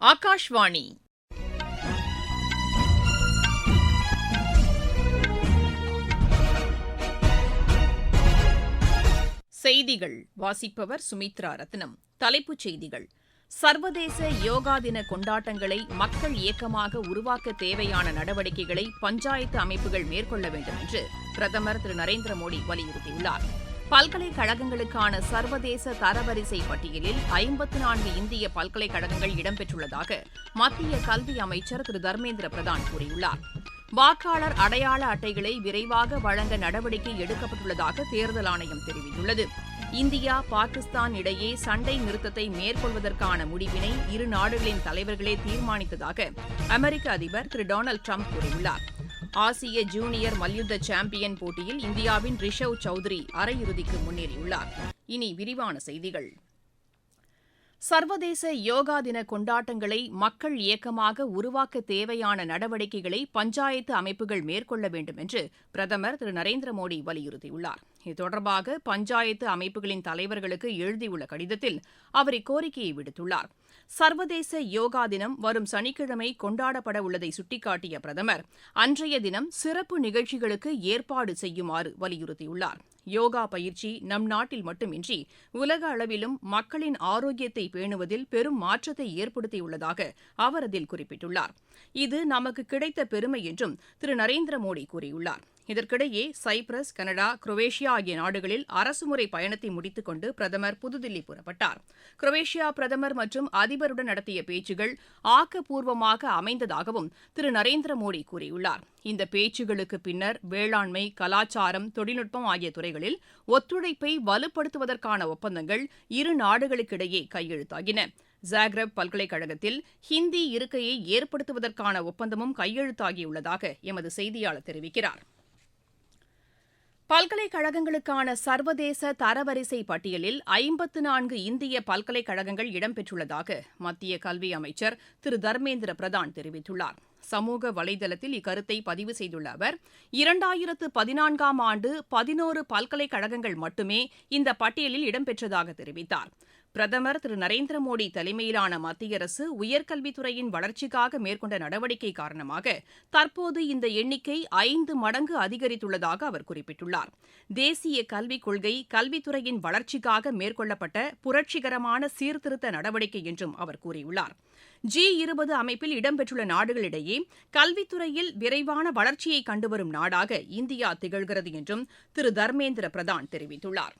ஆகாஷ்வாணி. செய்திகள். வாசிப்பவர் சுமித்ரா ரத்னம். தலைப்புச் செய்திகள். சர்வதேச யோகா தின கொண்டாட்டங்களை மக்கள் இயக்கமாக உருவாக்க தேவையான நடவடிக்கைகளை பஞ்சாயத்து அமைப்புகள் மேற்கொள்ள வேண்டும் என்று பிரதமர் திரு நரேந்திர மோடி வலியுறுத்தியுள்ளார். பல்கலைக்கழகங்களுக்கான சர்வதேச தரவரிசை பட்டியலில் ஐம்பத்து நான்கு இந்திய பல்கலைக்கழகங்கள் இடம்பெற்றுள்ளதாக மத்திய கல்வி அமைச்சர் திரு தர்மேந்திர பிரதான் கூறியுள்ளார். வாக்காளர் அடையாள அட்டைகளை விரைவாக வழங்க நடவடிக்கை எடுக்கப்பட்டுள்ளதாக தேர்தல் ஆணையம் தெரிவித்துள்ளது. இந்தியா பாகிஸ்தான் இடையே சண்டை நிறுத்தத்தை மேற்கொள்வதற்கான முடிவினை இரு நாடுகளின் தலைவர்களே தீர்மானித்ததாக அமெரிக்க அதிபர் திரு டொனால்டு ட்ரம்ப் கூறியுள்ளார். ஆசிய ஜூனியர் மல்யுத்த சாம்பியன் போட்டியில் இந்தியாவின் ரிஷவ் சௌத்ரி அரையிறுதிக்கு முன்னேறியுள்ளார். இனி விரிவான செய்திகள். சர்வதேச யோகா தின கொண்டாட்டங்களை மக்கள் இயக்கமாக உருவாக்க தேவையான நடவடிக்கைகளை பஞ்சாயத்து அமைப்புகள் மேற்கொள்ள வேண்டும் என்று பிரதமர் திரு நரேந்திர மோடி வலியுறுத்தியுள்ளார். இது தொடர்பாக பஞ்சாயத்து அமைப்புகளின் தலைவர்களுக்கு எழுதியுள்ள கடிதத்தில் அவர் இக்கோரிக்கையை விடுத்துள்ளார். சர்வதேச யோகா தினம் வரும் சனிக்கிழமை கொண்டாடப்பட உள்ளதை சுட்டிக்காட்டிய பிரதமர் அன்றைய தினம் சிறப்பு நிகழ்ச்சிகளுக்கு ஏற்பாடு செய்யுமாறு வலியுறுத்தியுள்ளார். யோகா பயிற்சி நம் நாட்டில் மட்டுமின்றி உலக அளவிலும் மக்களின் ஆரோக்கியத்தை பேணுவதில் பெரும் மாற்றத்தை ஏற்படுத்தியுள்ளதாக அவர் அதில் குறிப்பிட்டுள்ளார். இது நமக்கு கிடைத்த பெருமை என்றும் திரு. நரேந்திர மோடி கூறியுள்ளார். இதற்கிடையே சைப்ரஸ் கனடா குரோவேஷியா ஆகிய நாடுகளில் அரசுமுறை பயணத்தை முடித்துக் கொண்டு பிரதமர் புதுதில்லி புறப்பட்டார். குரோவேஷியா பிரதமர் மற்றும் அதிபருடன் நடத்திய பேச்சுகள் ஆக்கப்பூர்வமாக அமைந்ததாகவும் திரு. நரேந்திர மோடி கூறியுள்ளார். இந்த பேச்சுகளுக்கு பின்னர் வேளாண்மை கலாச்சாரம் தொழில்நுட்பம் ஆகிய துறைகளில் ஒத்துழைப்பை வலுப்படுத்துவதற்கான ஒப்பந்தங்கள் இரு நாடுகளுக்கிடையே கையெழுத்தாகின. ஜாக்ரப் பல்கலைக்கழகத்தில் ஹிந்தி இருக்கையை ஏற்படுத்துவதற்கான ஒப்பந்தமும் கையெழுத்தாகியுள்ளதாக எமது செய்தியாளர் தெரிவிக்கிறார். பல்கலைக்கழகங்களுக்கான சர்வதேச தரவரிசை பட்டியலில் ஐம்பத்து நான்கு இந்திய பல்கலைக்கழகங்கள் இடம்பெற்றுள்ளதாக மத்திய கல்வி அமைச்சர் திரு தர்மேந்திர பிரதான் தெரிவித்துள்ளார். சமூக வலைதளத்தில் இக்கருத்தை பதிவு செய்துள்ள அவர் இரண்டாயிரத்து பதினான்காம் ஆண்டு பதினோரு பல்கலைக்கழகங்கள் மட்டுமே இந்த பட்டியலில் இடம்பெற்றதாக தெரிவித்தார். பிரதமர் திரு நரேந்திர மோடி தலைமையிலான மத்திய அரசு உயர்கல்வித்துறையின் வளர்ச்சிக்காக மேற்கொண்ட நடவடிக்கை காரணமாக தற்போது இந்த எண்ணிக்கை ஐந்து மடங்கு அதிகரித்துள்ளதாக அவர் குறிப்பிட்டுள்ளார். தேசிய கல்விக் கொள்கை கல்வித்துறையின் வளர்ச்சிக்காக மேற்கொள்ளப்பட்ட புரட்சிகரமான சீர்திருத்த நடவடிக்கை என்றும் அவர் கூறியுள்ளார். ஜி இருபது அமைப்பில் இடம்பெற்றுள்ள நாடுகளிடையே கல்வித்துறையில் விரைவான வளர்ச்சியை கண்டுவரும் நாடாக இந்தியா திகழ்கிறது என்றும் திரு தர்மேந்திர பிரதான் தெரிவித்துள்ளார்.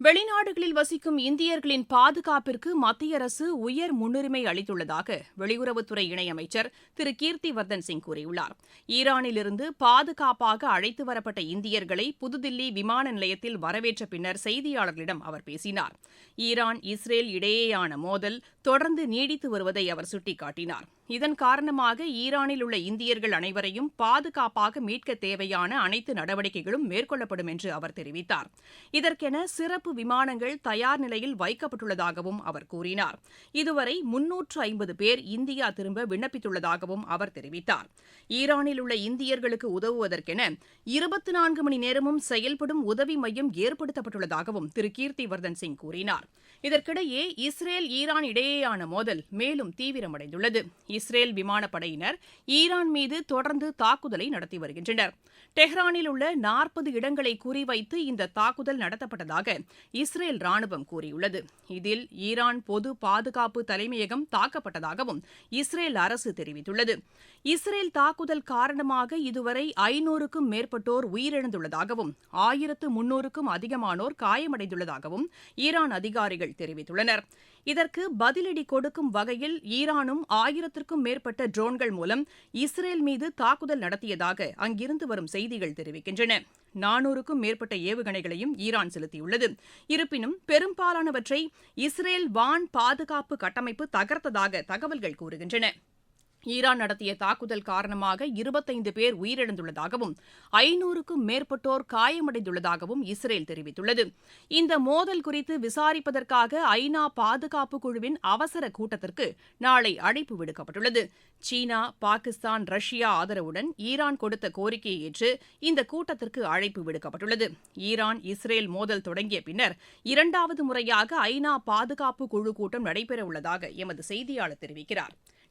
வெளிநாடுகளில் வசிக்கும் இந்தியர்களின் பாதுகாப்பிற்கு மத்திய அரசு உயர் முன்னுரிமை அளித்துள்ளதாக வெளியுறவுத்துறை இணையமைச்சர் திரு கீர்த்திவர்தன் சிங் கூறியுள்ளார். ஈரானிலிருந்து பாதுகாப்பாக அழைத்து வரப்பட்ட இந்தியர்களை புதுதில்லி விமான நிலையத்தில் வரவேற்ற பின்னர் செய்தியாளர்களிடம் அவர் பேசினார். ஈரான் இஸ்ரேல் இடையேயான மோதல் தொடர்ந்து நீடித்து வருவதை அவர் சுட்டிக்காட்டினார். இதன் காரணமாக ஈரானில் உள்ள இந்தியர்கள் அனைவரையும் பாதுகாப்பாக மீட்க தேவையான அனைத்து நடவடிக்கைகளும் மேற்கொள்ளப்படும் என்று அவர் தெரிவித்தார். இதற்கென சிறப்பு விமானங்கள் தயார் நிலையில் வைக்கப்பட்டுள்ளதாகவும் அவர் கூறினார். இதுவரை முன்னூற்று ஐம்பது பேர் இந்தியா திரும்ப விண்ணப்பித்துள்ளதாகவும் அவர் தெரிவித்தார். ஈரானில் உள்ள இந்தியர்களுக்கு உதவுவதற்கென இருபத்தி நான்கு மணி நேரமும் செயல்படும் உதவி மையம் ஏற்படுத்தப்பட்டுள்ளதாகவும் திரு. கீர்த்திவர்தன் சிங் கூறினார். இதற்கிடையே இஸ்ரேல் ஈரான் இடையேயான மோதல் மேலும் தீவிரமடைந்துள்ளது. இஸ்ரேல் விமானப்படையினர் ஈரான் மீது தொடர்ந்து தாக்குதலை நடத்தி வருகின்றனர். டெஹ்ரானில் உள்ள நாற்பது இடங்களை குறிவைத்து இந்த தாக்குதல் நடத்தப்பட்டதாக இஸ்ரேல் ராணுவம் கூறியுள்ளது. இதில் ஈரான் பொது பாதுகாப்பு தலைமையகம் தாக்கப்பட்டதாகவும் இஸ்ரேல் அரசு தெரிவித்துள்ளது. இஸ்ரேல் தாக்குதல் காரணமாக இதுவரை ஐநூறுக்கும் மேற்பட்டோர் உயிரிழந்துள்ளதாகவும் ஆயிரத்து முன்னூறுக்கும் அதிகமானோர் காயமடைந்துள்ளதாகவும் ஈரான் அதிகாரிகள் தெரிவித்துள்ளனர். இதற்கு பதிலடி கொடுக்கும் வகையில் ஈரானும் ஆயிரத்திற்கும் மேற்பட்ட ட்ரோன்கள் மூலம் இஸ்ரேல் மீது தாக்குதல் நடத்தியதாக அங்கிருந்து வரும் செய்திகள் தெரிவிக்கின்றன. நானூறுக்கும் மேற்பட்ட ஏவுகணைகளையும் ஈரான் செலுத்தியுள்ளது. இருப்பினும் பெரும்பாலானவற்றை இஸ்ரேல் வான் பாதுகாப்பு கட்டமைப்பு தகர்த்ததாக தகவல்கள் கூறுகின்றன. ஈரான் நடத்திய தாக்குதல் காரணமாக இருபத்தைந்து பேர் உயிரிழந்துள்ளதாகவும் ஐநூறுக்கும் மேற்பட்டோர் காயமடைந்துள்ளதாகவும் இஸ்ரேல் தெரிவித்துள்ளது. இந்த மோதல் குறித்து விசாரிப்பதற்காக ஐநா பாதுகாப்பு குழுவின் அவசர கூட்டத்திற்கு நாளை அழைப்பு விடுக்கப்பட்டுள்ளது. சீனா பாகிஸ்தான் ரஷ்யா ஆதரவுடன் ஈரான் கொடுத்த கோரிக்கையை ஏற்று இந்த கூட்டத்திற்கு அழைப்பு விடுக்கப்பட்டுள்ளது. ஈரான் இஸ்ரேல் மோதல் தொடங்கிய பின்னர் இரண்டாவது முறையாக ஐநா பாதுகாப்பு குழு கூட்டம் நடைபெறவுள்ளதாக எமது செய்தியாளர் தெரிவிக்கிறார்.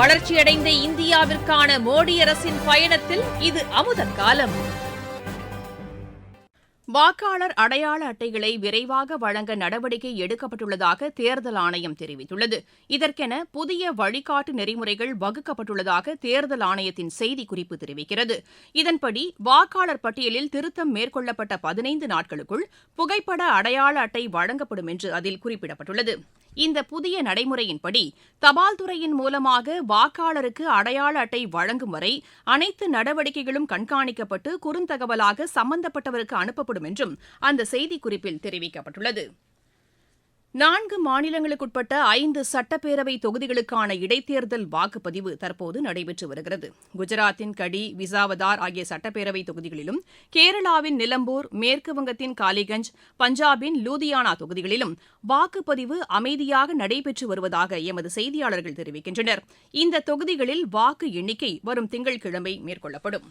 வளர்ச்சியடைந்த இந்தியாவிற்கான மோடி அரசின் பயணத்தில் இது அமுத காலம். வாக்காளர் அடையாள அட்டைகளை விரைவாக வழங்க நடவடிக்கை எடுக்கப்பட்டுள்ளதாக தேர்தல் ஆணையம் தெரிவித்துள்ளது. இதற்கென புதிய வழிகாட்டு நெறிமுறைகள் வகுக்கப்பட்டுள்ளதாக தேர்தல் ஆணையத்தின் செய்திக்குறிப்பு தெரிவிக்கிறது. இதன்படி வாக்காளர் பட்டியலில் திருத்தம் மேற்கொள்ளப்பட்ட பதினைந்து நாட்களுக்குள் புகைப்பட அடையாள அட்டை வழங்கப்படும் என்று அதில் குறிப்பிடப்பட்டுள்ளது. இந்த புதிய நடைமுறையின்படி தபால் துறையின் மூலமாக வாக்காளருக்கு அடையாள அட்டை வழங்கும் வரை அனைத்து நடவடிக்கைகளும் கண்காணிக்கப்பட்டு குறுந்தகவலாக சம்பந்தப்பட்டவருக்கு அனுப்பப்படும் என்றும் அந்த செய்திக்குறிப்பில் தெரிவிக்கப்பட்டுள்ளது. நான்கு மாநிலங்களுக்குட்பட்ட ஐந்து சட்டப்பேரவை தொகுதிகளுக்கான இடைத்தேர்தல் வாக்குப்பதிவு தற்போது நடைபெற்று வருகிறது. குஜராத்தின் கடி விசாவதார் ஆகிய சட்டப்பேரவை தொகுதிகளிலும் கேரளாவின் நிலம்பூர் மேற்குவங்கத்தின் காலிகஞ்ச் பஞ்சாபின் லூதியானா தொகுதிகளிலும் வாக்குப்பதிவு அமைதியாக நடைபெற்று வருவதாக எமது செய்தியாளர்கள் தெரிவிக்கின்றனர். இந்த தொகுதிகளில் வாக்கு எண்ணிக்கை வரும் திங்கட்கிழமை மேற்கொள்ளப்படும்.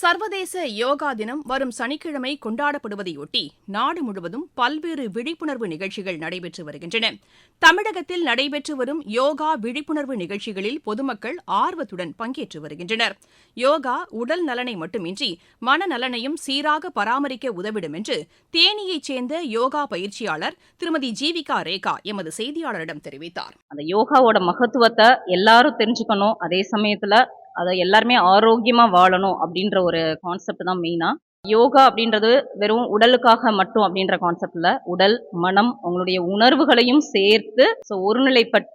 சர்வதேச யோகா தினம் வரும் சனிக்கிழமை கொண்டாடப்படுவதையொட்டி நாடு முழுவதும் பல்வேறு விழிப்புணர்வு நிகழ்ச்சிகள் நடைபெற்று வருகின்றன. தமிழகத்தில் நடைபெற்று வரும் யோகா விழிப்புணர்வு நிகழ்ச்சிகளில் பொதுமக்கள் ஆர்வத்துடன் பங்கேற்று வருகின்றனர். யோகா உடல் நலனை மட்டுமின்றி மனநலனையும் சீராக பராமரிக்க உதவிடும் என்று தேனியைச் சேர்ந்த யோகா பயிற்சியாளர் திருமதி ஜீவிகா ரேகா எமது செய்தியாளரிடம் தெரிவித்தார். அந்த யோகாவோட மகத்துவத்தை எல்லாரும் தெரிஞ்சுக்கணும். அதே சமயத்துல அதை எல்லாருமே ஆரோக்கியமாக வாழணும் அப்படின்ற ஒரு கான்செப்ட் தான் மெயினா யோகா அப்படின்றது வெறும் உடலுக்காக மட்டும் அப்படின்ற கான்செப்ட்ல உடல் மனம் உங்களுடைய உணர்வுகளையும் சேர்த்து ஸோ ஒருநிலைப்பட்ட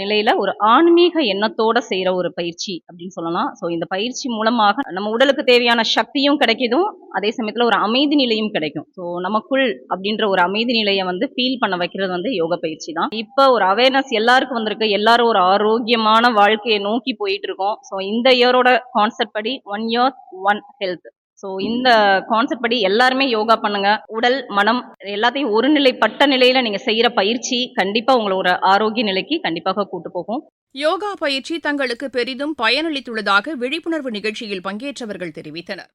நிலையில ஒரு ஆன்மீக எண்ணத்தோட செய்யற ஒரு பயிற்சி அப்படின்னு சொல்லலாம். ஸோ இந்த பயிற்சி மூலமாக நம்ம உடலுக்கு தேவையான சக்தியும் கிடைக்கிதும் அதே சமயத்துல ஒரு அமைதி நிலையும் கிடைக்கும். ஸோ நமக்குள் அப்படின்ற ஒரு அமைதி நிலையை வந்து ஃபீல் பண்ண வைக்கிறது வந்து யோகா பயிற்சி தான். இப்போ ஒரு அவேர்னஸ் எல்லாருக்கும் வந்திருக்கு. எல்லாரும் ஒரு ஆரோக்கியமான வாழ்க்கையை நோக்கி போயிட்டு இருக்கோம். ஸோ இந்த இயரோட கான்செப்ட் படி one year one health so இந்த கான்செப்ட் படி எல்லாருமே யோகா பண்ணுங்க. உடல் மனம் எல்லாத்தையும் ஒருநிலைப்பட்ட நிலையில நீங்க செய்யற பயிற்சி கண்டிப்பா உங்களை ஒரு ஆரோக்கிய நிலைக்கு கண்டிப்பாக கூட்டு போகும். யோகா பயிற்சி தங்களுக்கு பெரிதும் பயனளித்துள்ளதாக விழிப்புணர்வு நிகழ்ச்சியில் பங்கேற்றவர்கள் தெரிவித்தனர்.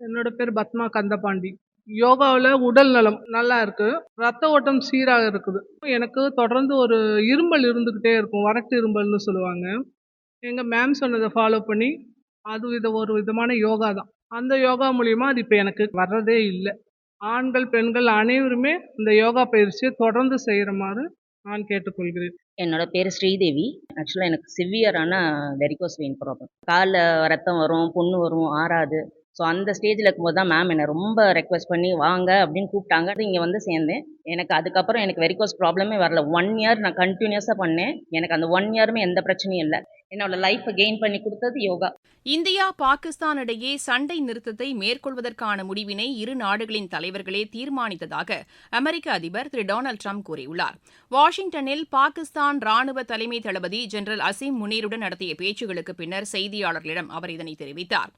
என்னோட பேர் பத்மா கந்தபாண்டி. யோகாவில் உடல் நலம் நல்லா இருக்கு. ரத்த ஓட்டம் சீராக இருக்குது. எனக்கு தொடர்ந்து ஒரு இருமல் இருந்துக்கிட்டே இருக்கும். வறட்டு இரும்பல்னு சொல்லுவாங்க. எங்கள் மேம் சொன்னதை ஃபாலோ பண்ணி அது இது ஒரு விதமான யோகா தான். அந்த யோகா மூலிமா அது இப்போ எனக்கு வர்றதே இல்லை. ஆண்கள் பெண்கள் அனைவருமே இந்த யோகா பயிற்சியை தொடர்ந்து செய்கிற மாதிரி நான் கேட்டுக்கொள்கிறேன். என்னோட பேர் ஸ்ரீதேவி. ஆக்சுவலாக எனக்கு சிவியரான வெரிகோஸ் வெயின் ப்ராப்ளம் காலில் ரத்தம் வரும் புண்ணு வரும் ஆறாது. ஸோ அந்த ஸ்டேஜில் இருக்கும்போது தான் மேம் என்னை ரொம்ப ரெக்வஸ்ட் பண்ணி வாங்க அப்படின்னு கூப்பிட்டாங்க. இங்கே வந்து சேர்ந்தேன். எனக்கு அதுக்கப்புறம் எனக்கு வெரிகோஸ் ப்ராப்ளமே வரல. ஒன் இயர் நான் கண்டினியூஸாக பண்ணேன். எனக்கு அந்த ஒன் இயருமே எந்த பிரச்சனையும் இல்லை. என்னோட லைஃப்பை கெயின் பண்ணி கொடுத்தது யோகா. இந்தியா பாகிஸ்தான் இடையே சண்டை நிறுத்தத்தை மேற்கொள்வதற்கான முடிவினை இரு நாடுகளின் தலைவர்களே தீர்மானித்ததாக அமெரிக்க அதிபர் திரு டொனால்டு ட்ரம்ப் கூறியுள்ளார். வாஷிங்டனில் பாகிஸ்தான் ராணுவ தலைமை தளபதி ஜெனரல் அசீம் முனீருடன் நடத்திய பேச்சுகளுக்கு பின்னர் செய்தியாளர்களிடம் அவர் இதனை தெரிவித்தார்.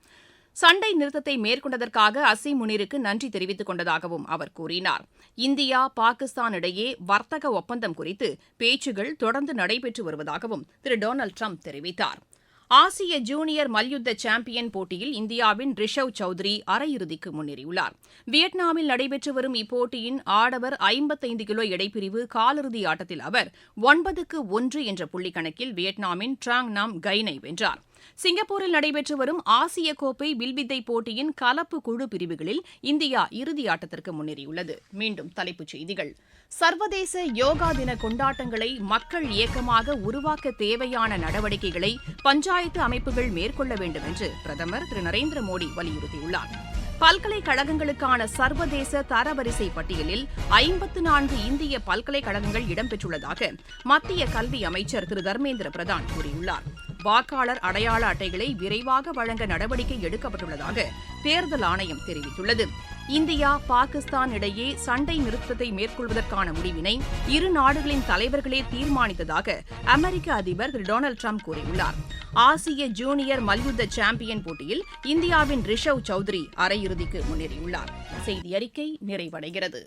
சண்டை நிறுத்தத்தை மேற்கொண்டதற்காக அசீம் முனிருக்கு நன்றி தெரிவித்துக் கொண்டதாகவும் அவர் கூறினார். இந்தியா பாகிஸ்தான் இடையே வர்த்தக ஒப்பந்தம் குறித்து பேச்சுகள் தொடர்ந்து நடைபெற்று வருவதாகவும் திரு. டொனால்டு ட்ரம்ப் தெரிவித்தார். ஆசிய ஜூனியர் மல்யுத்த சாம்பியன் போட்டியில் இந்தியாவின் ரிஷவ் சௌத்ரி அரையிறுதிக்கு முன்னேறியுள்ளார். வியட்நாமில் நடைபெற்று வரும் இப்போட்டியின் ஆடவர் ஐம்பத்தைந்து கிலோ எடைப்பிரிவு காலிறுதி ஆட்டத்தில் அவர் ஒன்பதுக்கு ஒன்று என்ற புள்ளி கணக்கில் வியட்நாமின் ட்ராங் நாம் கைனை வென்றார். சிங்கப்பூரில் நடைபெற்று வரும் ஆசிய கோப்பை வில்வித்தை போட்டியின் கலப்பு குழு பிரிவுகளில் இந்தியா இறுதியாட்டத்திற்கு முன்னேறியுள்ளது. மீண்டும் தலைப்புச் செய்திகள். சர்வதேச யோகா தின கொண்டாட்டங்களை மக்கள் இயக்கமாக உருவாக்க தேவையான நடவடிக்கைகளை பஞ்சாயத்து அமைப்புகள் மேற்கொள்ள வேண்டும் என்று பிரதமர் திரு. நரேந்திர மோடி வலியுறுத்தியுள்ளார். பல்கலைக்கழகங்களுக்கான சர்வதேச தரவரிசை பட்டியலில் ஐம்பத்து நான்கு இந்திய பல்கலைக்கழகங்கள் இடம்பெற்றுள்ளதாக மத்திய கல்வி அமைச்சர் திரு. தர்மேந்திர பிரதான் கூறியுள்ளார். வாக்காளர் அடையாள அட்டைகளை விரைவாக வழங்க நடவடிக்கை எடுக்கப்பட்டுள்ளதாக தேர்தல் ஆணையம் தெரிவித்துள்ளது. இந்தியா பாகிஸ்தான் இடையே சண்டை நிறுத்தத்தை மேற்கொள்வதற்கான முடிவினை இரு நாடுகளின் தலைவர்களே தீர்மானித்ததாக அமெரிக்க அதிபர் திரு டொனால்டு ட்ரம்ப் கூறியுள்ளார். ஆசிய ஜூனியர் மல்யுத்த சாம்பியன் போட்டியில் இந்தியாவின் ரிஷவ் சௌத்ரி அரையிறுதிக்கு முன்னேறியுள்ளார். செய்தி அறிக்கை நிறைவடைகிறது.